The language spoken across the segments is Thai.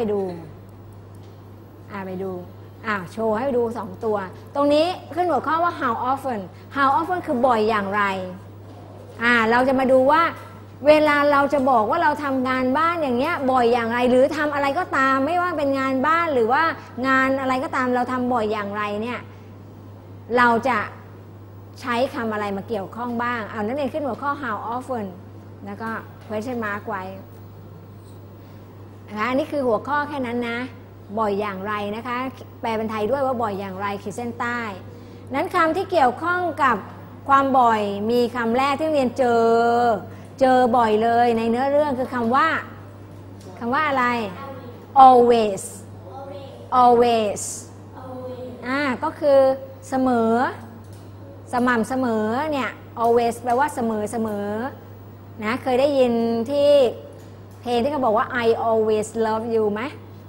ไปดู อ่าไปดู อ่าโชว์ให้ดูสองตัว ตรงนี้ขึ้นหัวข้อว่า how often how often คือบ่อยอย่างไร อ่า เราจะมาดูว่าเวลาเราจะบอกว่าเราทำงานบ้านอย่างเงี้ยบ่อยอย่างไร หรือทำอะไรก็ตามไม่ว่าเป็นงานบ้านหรือว่างานอะไรก็ตามเราทำบ่อยอย่างไรเนี่ยเราจะใช้คำอะไรมาเกี่ยวข้องบ้าง เอานั่นเองขึ้นหัวข้อ how often แล้วก็ question mark ไว้ นะคะอันนี้คือหัวข้อแค่นั้นนะ บ่อยอย่างไรนะคะ แปลเป็นไทยด้วยว่าบ่อยอย่างไรขีดเส้นใต้ นั้นคำที่เกี่ยวข้องกับความบ่อยมีคำแรกที่เรียนเจอ เจอบ่อยเลยในเนื้อเรื่องคือคำว่าคำว่าอะไร always always อ่าก็คือเสมอ สม่ำเสมอเนี่ย always แปลว่าเสมอเสมอนะเคยได้ยินที่ เพลงที่เขาบอกว่า I always love you ไหม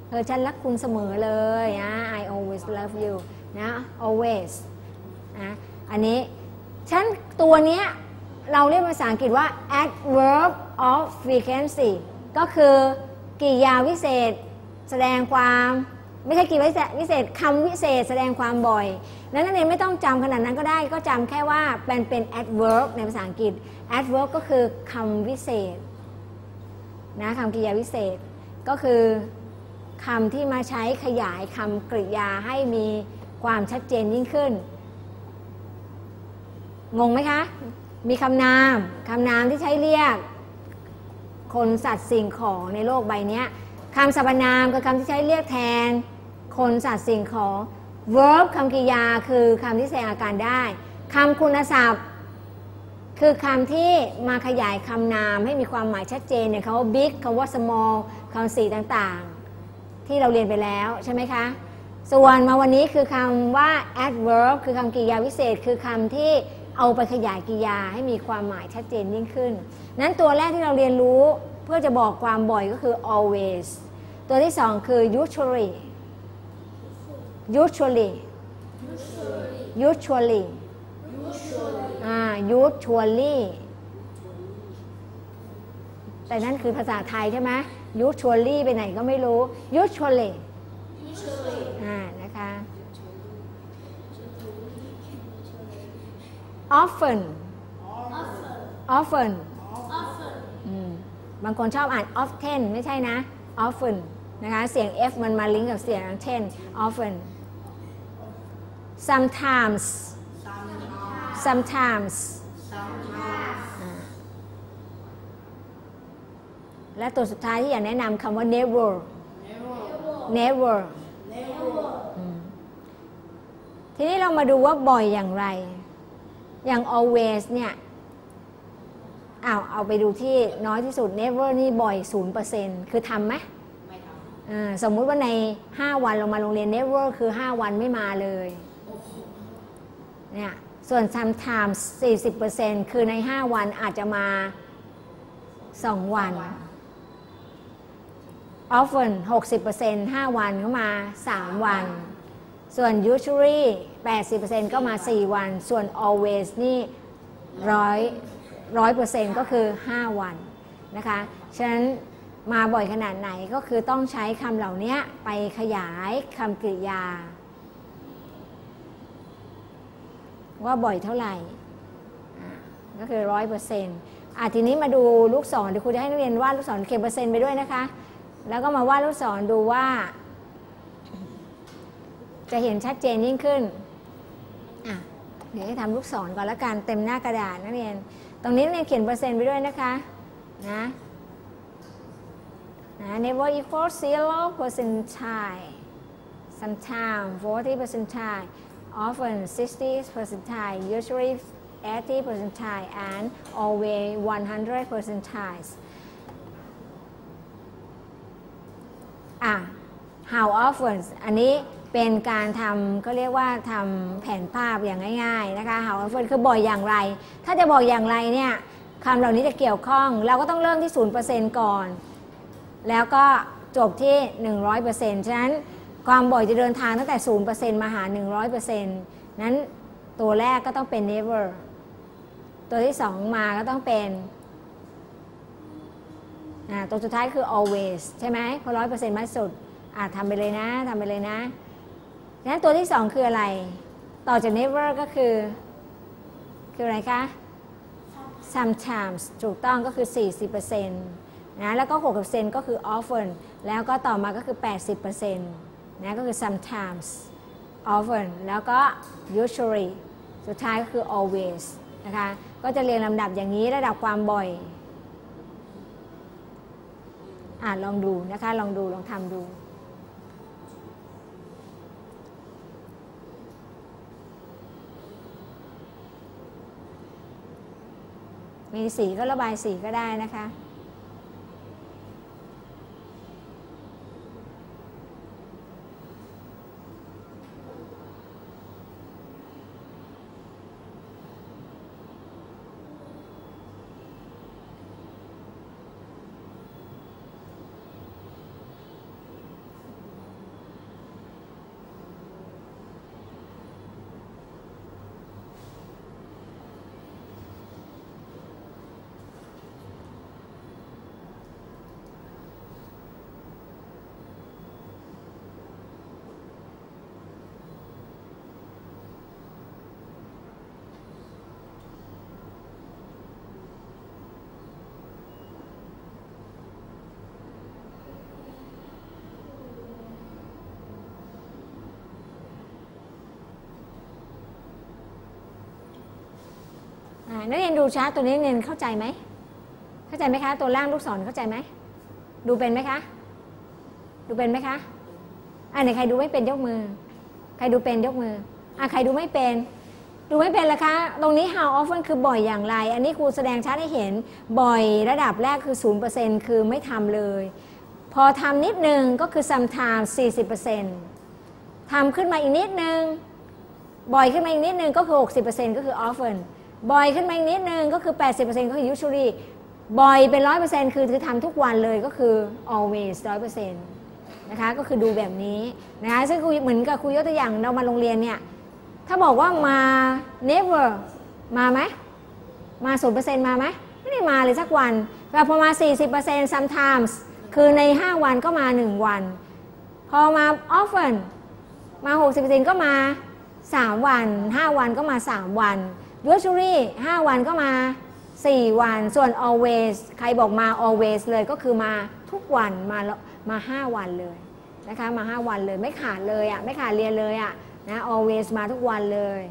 เออฉันรักคุณเสมอเลยนะ I always love you นะ always นะอันนี้ฉันตัวเนี้ยเราเรียกภาษาอังกฤษว่า adverb of frequency ก็คือกริยาวิเศษแสดงความไม่ใช่กริยาวิเศษคำวิเศษแสดงความบ่อย นั้นนักเรียนไม่ต้องจำขนาดนั้นก็ได้ก็จำแค่ว่าเป็นเป็น adverb ในภาษาอังกฤษ adverb ก็คือคำวิเศษ นะคำกริยาวิเศษก็คือคำที่มาใช้ขยายคำกริยาให้มีความชัดเจนยิ่งขึ้น งงไหมคะ มีคำนามคำนามที่ใช้เรียก คนสัตว์สิ่งของในโลกใบนี้คำสรรพนามคือคำที่ใช้เรียกแทน คนสัตว์สิ่งของ verb คำกริยาคือคำที่แสดงอาการได้คำคุณศัพท์ คือคำที่มาขยายคำนามให้มีความหมายชัดเจนเนี่ยคำว่า big คำว่า small คำสีต่างๆ ที่เราเรียนไปแล้วใช่ไหมคะ ส่วนมาวันนี้คือคำว่า adverb คือคำกริยาวิเศษ คือคำที่เอาไปขยายกริยาให้มีความหมายชัดเจนยิ่งขึ้น นั้นตัวแรกที่เราเรียนรู้เพื่อจะบอกความบ่อยก็คือ always ตัวที่สองคือ usually usually usually อ่า usually แต่นั่นคือภาษาไทยใช่ไหม usually ไปไหนก็ไม่รู้ usually อ่า นะคะ often often อืมบางคนชอบอ่าน often ไม่ใช่นะ often นะคะ เสียง f มันมาลิงก์กับเสียง ten often sometimes sometimes อ่าและตัวสุดท้ายที่อยากแนะนำคำว่า never never อืมทีนี้เรามาดูว่าบ่อยอย่างไร อย่าง always เนี่ยเอาวเอาไปดูที่น้อยที่สุด never นี่บ่อย 0%คือทำไหมไม่ทอ่าสมมุติว่าใน 5 วันเรามาโรงเรียน never คือ 5 วันไม่มาเลยเนี่ย ส่วน sometimes 40%คือใน 5 วันอาจจะมา 2 วัน often 60% 5 วันก็มา 3 วัน ส่วน usually 80%ก็มา 4 วัน ส่วน always นี่ร้อยร้อยเปอร์เซ็นต์ก็คือ 5 วันนะคะ ฉะนั้นมาบ่อยขนาดไหนก็คือต้องใช้คำเหล่านี้ไปขยายคำกริยา ว่าบ่อยเท่าไหร่อ่าก็คือร้อยเปอร์เซ็นต์อะทีนี้มาดูลูกศรเดี๋ยวครูจะให้นักเรียนวาดลูกศรเขียนเปอร์เซ็นต์ไปด้วยนะคะ แล้วก็มาวาดลูกศรดูว่า จะเห็นชัดเจนยิ่งขึ้นอะเดี๋ยวให้ทำลูกศรก่อนละกันเต็มหน้ากระดาษนักเรียน ตรงนี้นักเรียนเขียนเปอร์เซ็นต์ไปด้วยนะคะนะนะ never equal zero percentile sometimes 40 percentile often 60 percentile usually 80 percentile and always 100 percentiles อะ how often อันนี้เป็นการทำก็เรียกว่าทำแผนภาพอย่างง่ายๆนะคะ how often คือบ่อยอย่างไร ถ้าจะบอกอย่างไรเนี่ยคำเหล่านี้จะเกี่ยวข้อง เราก็ต้องเริ่มที่ 0%ก่อน แล้วก็จบที่ 100%ฉะนั้น ความบ่อยจะเดินทางตั้งแต่ 0%มาหา 100%นั้นตัวแรกก็ต้องเป็น never ตัวที่ 2 มาก็ต้องเป็นอ่าตัวสุดท้ายคือ always ใช่ไหมเพราะร้อยเปอร์เซ็นต์มากสุดอ่าทำไปเลยนะทำไปเลยนะงั้นตัวที่สองคืออะไร ต่อจาก never ก็คือ คืออะไรคะ sometimes ถูกต้องก็คือ 40%นะแล้วก็60%ก็คือ often แล้วก็ต่อมาก็คือ 80% นะก็คือ sometimes often แล้วก็ usually สุดท้ายก็คือ always นะคะก็จะเรียงลำดับอย่างนี้ระดับความบ่อยอ่าลองดูนะคะ ลองดู ลองทำดูมีสีก็ระบายสีก็ได้นะคะ นักเรียนดูชาร์ตตัวนี้นักเรียนเข้าใจไหม เข้าใจไหมคะ ตัวล่างลูกศรเข้าใจไหม ดูเป็นไหมคะ ดูเป็นไหมคะ อ่าไหนใครดูไม่เป็นยกมือ ใครดูเป็นยกมือ อ่าใครดูไม่เป็น ดูไม่เป็นละคะ ตรงนี้ how often คือบ่อยอย่างไร อันนี้ครูแสดงชาร์ตให้เห็น บ่อยระดับแรกคือ 0%คือไม่ทำเลย พอทำนิดนึงก็คือ sometimes 40%ทำขึ้นมาอีกนิดนึงบ่อยขึ้นมาอีกนิดนึงก็คือ 60%ก็คือ often บ่อยขึ้นมาอีกนิดนึงก็คือ 80%ก็คือ usually บ่อยเป็น100%คือคือทำทุกวันเลยก็คือ always 100%นต์นะคะก็คือดูแบบนี้นะคะซึ่งครูเหมือนกับครูยกตัวอย่างเรามาโรงเรียนเนี่ย ถ้าบอกว่ามา never มาไหมมา0%มาไหมไม่ได้มาเลยสักวันแต่พอมา 40% sometimes คือใน 5 วันก็มา 1 วัน พอมา often มา 60%ก็มา 3 วัน 5 วันก็มา 3 วัน usually 5 วันก็มา 4 วัน ส่วน always ใครบอกมา always เลยก็คือมาทุกวันมามา 5 วันเลยนะคะมา 5 วันเลยไม่ขาดเลยอะ่ะไม่ขาดเรียนเลยอะ่ะนะ always มาทุกวันเลย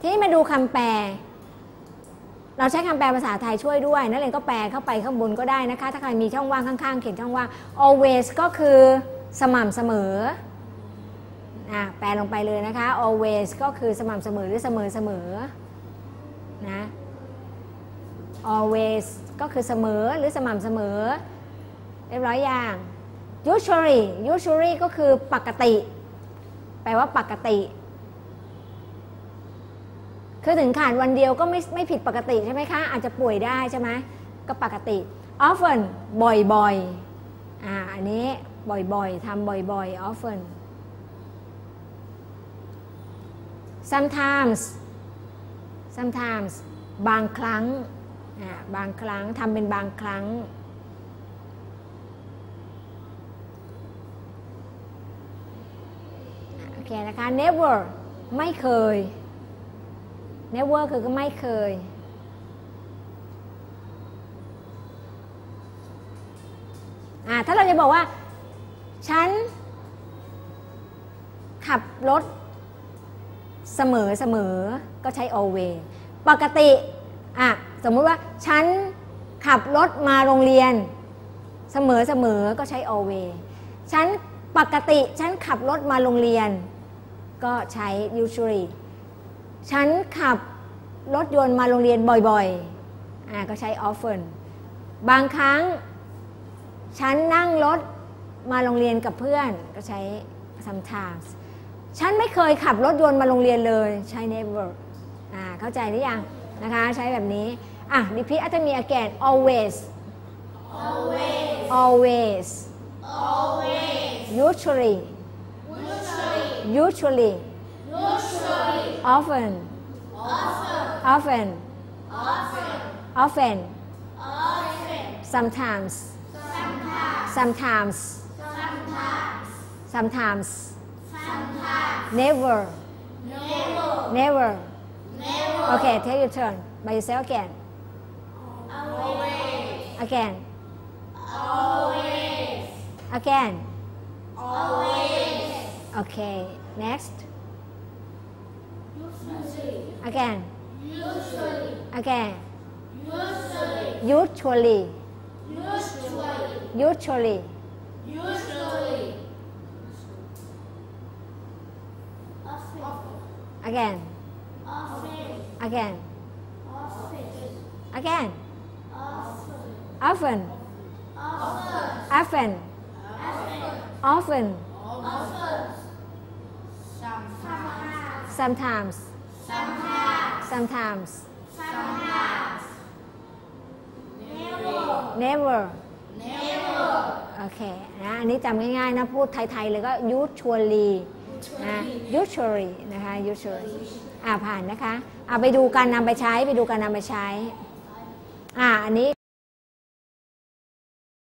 ทีนี้มาดูคำแปล เราใช้คำแปลภาษาไทยช่วยด้วย นักเรียนก็แปลเข้าไปข้างบนก็ได้นะคะ ถ้าใครมีช่องว่างข้างๆ เขียนช่องว่าง always ก็คือสม่ำเสมอ อะแปลลงไปเลยนะคะ always ก็คือสม่ำเสมอหรือเสมอเสมอนะ always ก็คือเสมอหรือสม่ำเสมอ เรียบร้อยอย่าง usually usually ก็คือปกติ แปลว่าปกติ คือถึงขาดวันเดียวก็ไม่ไม่ผิดปกติใช่ไหมคะ อาจจะป่วยได้ใช่ไหมก็ปกติ often บ่อยๆ อ่า อันนี้บ่อยๆทำบ่อยๆ often sometimes sometimes บางครั้งบางครั้งทำเป็นบางครั้ง โอเคนะคะ never ไม่เคย never คือก็ไม่เคย อ่า ถ้าเราจะบอกว่า ฉัน ขับรถ เสมอเสมอก็ใช้ always ปกติอะสมมุติว่าฉันขับรถมาโรงเรียน เสมอเสมอก็ใช้ always ฉันปกติฉันขับรถมาโรงเรียน ก็ใช้ usually ฉันขับรถยนต์มาโรงเรียนบ่อยๆอ่าก็ใช้ often บางครั้ง ฉันนั่งรถมาโรงเรียนกับเพื่อนก็ใช้ sometimes ฉันไม่เคยขับรถยนต์มาโรงเรียนเลยใช้ never อ่าเข้าใจหรือยังนะคะใช้แบบนี้อะ repeat after me again always always usually usually often often often sometimes sometimes sometimes never never never okay take your turn by yourself again Always. again Always. again Always. okay next Usually. again Usually. again Usually. Usually. Usually. usually usually again again again often often often sometimes sometimes never โอเคนะอันนี้จำง่ายๆนะ พูดไทย ๆ เลยก็ usually นะ usually นะคะ usually อ่าผ่านนะคะเอาไปดูการนำไปใช้ไปดูการนำไปใช้อ่าอันนี้